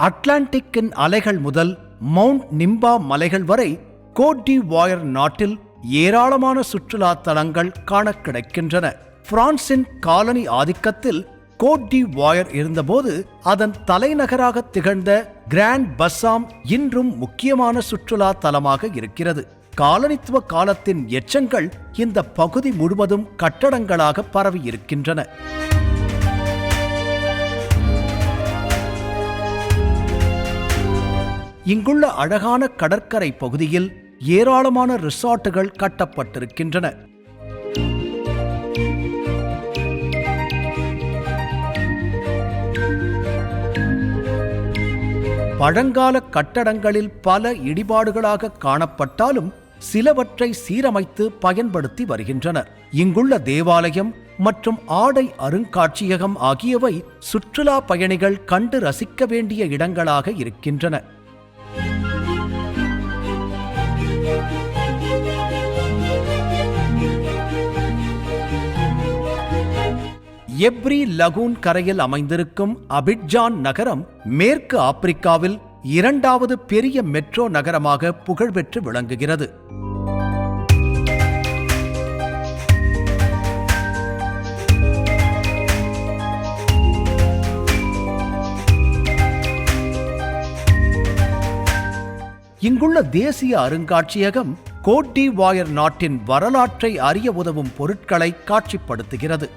அட்லாண்டிக்கின் அலைகள் முதல் மவுண்ட் நிம்பா மலைகள் வரை கோட் வாயர் நாட்டில் ஏராளமான சுற்றுலா தலங்கள் காண கிடைக்கின்றன. பிரான்சின் காலனி ஆதிக்கத்தில் கோட் டி வாயர் இருந்தபோது அதன் தலைநகராக திகழ்ந்த கிராண்ட் பஸ்ஸாம் இன்றும் முக்கியமான சுற்றுலா தலமாக இருக்கிறது. காலனித்துவ காலத்தின் எச்சங்கள் இந்த பகுதி முழுவதும் கட்டடங்களாக பரவி இருக்கின்றன இங்குள்ள அழகான கடற்கரை பகுதியில் ஏராளமான ரிசார்ட்டுகள் கட்டப்பட்டிருக்கின்றன. பழங்கால கட்டடங்களில் பல இடிபாடுகளாக காணப்பட்டாலும் சிலவற்றை சீரமைத்து பயன்படுத்தி வருகின்றனர் இங்குள்ள தேவாலயம் மற்றும் ஆடை அருங்காட்சியகம் ஆகியவை சுற்றுலா பயணிகள் கண்டு ரசிக்க வேண்டிய இடங்களாக இருக்கின்றன. எப்ரி லகூன் கரையில் அமைந்திருக்கும் அபிட்ஜான் நகரம் மேற்கு ஆப்பிரிக்காவில் இரண்டாவது பெரிய மெட்ரோ நகரமாக புகழ்பெற்று விளங்குகிறது. இங்குள்ள தேசிய அருங்காட்சியகம் கோட்டி வாயர் நாட்டின் வரலாற்றை அறிய உதவும் பொருட்களை காட்சிப்படுத்துகிறது.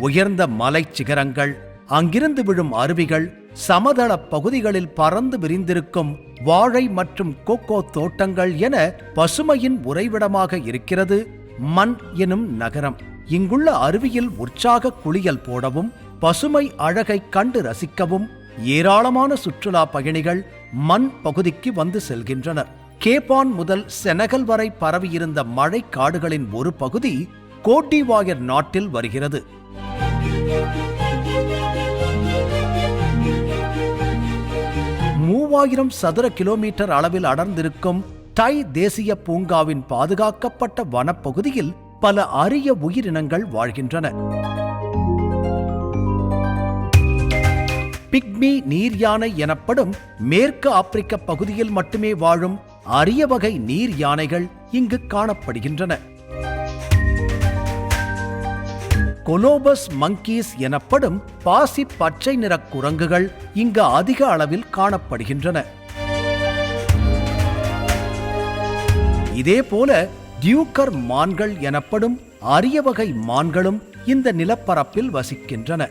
உயர்ந்த மலைச் சிகரங்கள் அங்கிருந்து விழும் அருவிகள் சமதள பகுதிகளில் பறந்து விரிந்திருக்கும் வாழை மற்றும் கோகோ தோட்டங்கள் என பசுமையின் உறைவிடமாக இருக்கிறது. மண் எனும் நகரம். இங்குள்ள அருவியில் உற்சாக குளியல் போடவும் பசுமை அழகை கண்டு ரசிக்கவும் ஏராளமான சுற்றுலா பயணிகள் மண் பகுதிக்கு வந்து செல்கின்றனர். கேப்பான் முதல் செனகல் வரை பரவியிருந்த மழை காடுகளின் ஒரு பகுதி கோட்டிவாயர் நாட்டில் வருகிறது. மூவாயிரம் சதுர கிலோமீட்டர் அளவில் அடர்ந்திருக்கும் டை தேசிய பூங்காவின் பாதுகாக்கப்பட்ட வனப்பகுதியில் பல அரிய உயிரினங்கள் வாழ்கின்றன. பிக்மி நீர் யானை எனப்படும் மேற்கு ஆப்பிரிக்க பகுதியில் மட்டுமே வாழும் அரிய வகை நீர் யானைகள் இங்கு காணப்படுகின்றன. கொலோபஸ் மங்கீஸ் எனப்படும் பாசி பச்சை நிற குரங்குகள் இங்கு அதிக அளவில் காணப்படுகின்றன. இதேபோல டியூக்கர் மான்கள் எனப்படும் அரிய வகை மான்களும் இந்த நிலப்பரப்பில் வசிக்கின்றன.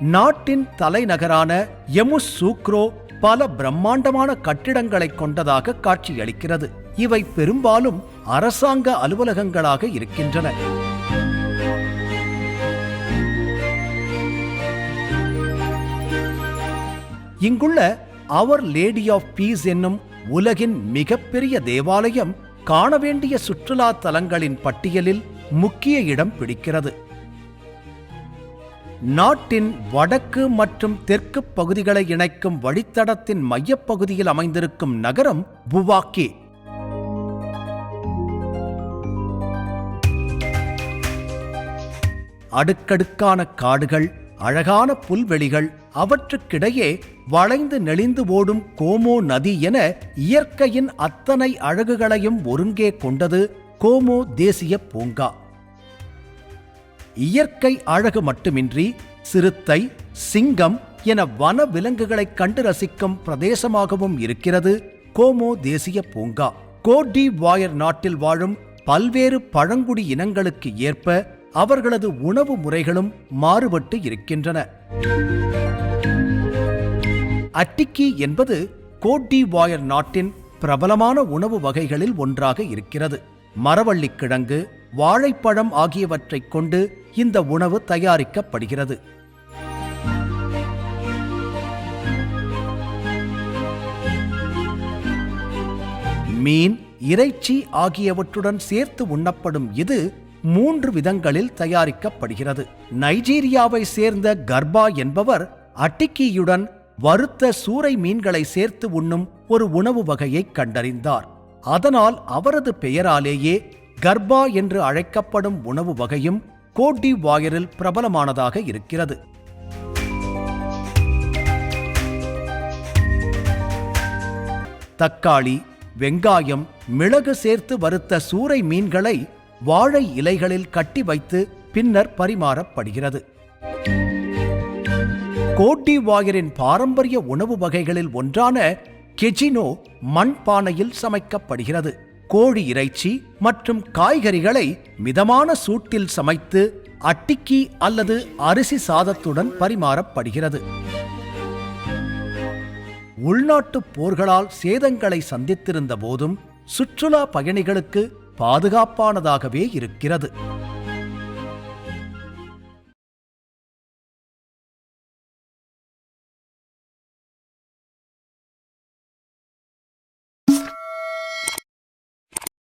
நாட்டின் தலைநகரான எமுசூக்ரோ பல பிரம்மாண்டமான கட்டிடங்களை கொண்டதாக காட்சியளிக்கிறது. இவை பெரும்பாலும் அரசாங்க அலுவலகங்களாக இருக்கின்றன. இங்குள்ள அவர் லேடி ஆஃப் பீஸ் என்னும் உலகின் மிகப்பெரிய தேவாலயம் காண வேண்டிய சுற்றுலா தலங்களின் பட்டியலில் முக்கிய இடம் பிடிக்கிறது. நாட்டின் வடக்கு மற்றும் தெற்கு பகுதிகளை இணைக்கும் வழித்தடத்தின் மையப்பகுதியில் அமைந்திருக்கும் நகரம் புவாக்கே. அடுக்கடுக்கான காடுகள் அழகான புல்வெளிகள் அவற்றுக்கிடையே வளைந்து நெளிந்து ஓடும் கோமோ நதி என இயற்கையின் அத்தனை அழகுகளையும் ஒருங்கே கொண்டது கோமோ தேசிய பூங்கா. இயற்கை அழகு மட்டுமின்றி சிறுத்தை சிங்கம் என வன விலங்குகளை கண்டு ரசிக்கும் பிரதேசமாகவும் இருக்கிறது கோமோ தேசிய பூங்கா. கோடி வாயர் நாட்டில் வாழும் பல்வேறு பழங்குடி இனங்களுக்கு ஏற்ப அவர்களது உணவு முறைகளும் மாறுபட்டு இருக்கின்றன. அட்டிக்கி என்பது கோட்டி வாயர் நாட்டின் பிரபலமான உணவு வகைகளில் ஒன்றாக இருக்கிறது. மரவள்ளிக் கிழங்கு வாழைப்பழம் ஆகியவற்றைக் கொண்டு இந்த உணவு தயாரிக்கப்படுகிறது. மீன் இறைச்சி ஆகியவற்றுடன் சேர்த்து உண்ணப்படும் இது மூன்று விதங்களில் தயாரிக்கப்படுகிறது. நைஜீரியாவை சேர்ந்த கர்பா என்பவர் அட்டிக்கியுடன் வறுத்த சூறை மீன்களை சேர்த்து உண்ணும் ஒரு உணவு வகையை கண்டறிந்தார். அதனால் அவரது பெயராலேயே கர்பா என்று அழைக்கப்படும் உணவு வகையும் கோட்டி வாயரில் பிரபலமானதாக இருக்கிறது. தக்காளி வெங்காயம் மிளகு சேர்த்து வறுத்த சூறை மீன்களை வாழை இலைகளில் கட்டி வைத்து பின்னர் பரிமாறப்படுகிறது. கோட்டி வாயரின் பாரம்பரிய உணவு வகைகளில் ஒன்றான கெஜினோ மண்பானையில் சமைக்கப்படுகிறது. கோழி இறைச்சி மற்றும் காய்கறிகளை மிதமான சூட்டில் சமைத்து அட்டிக்கி அல்லது அரிசி சாதத்துடன் பரிமாறப்படுகிறது. உள்நாட்டுப் போர்களால் சேதங்களை சந்தித்திருந்த போதும் சுற்றுலா பயணிகளுக்கு பாதுகாப்பானதாகவே இருக்கிறது.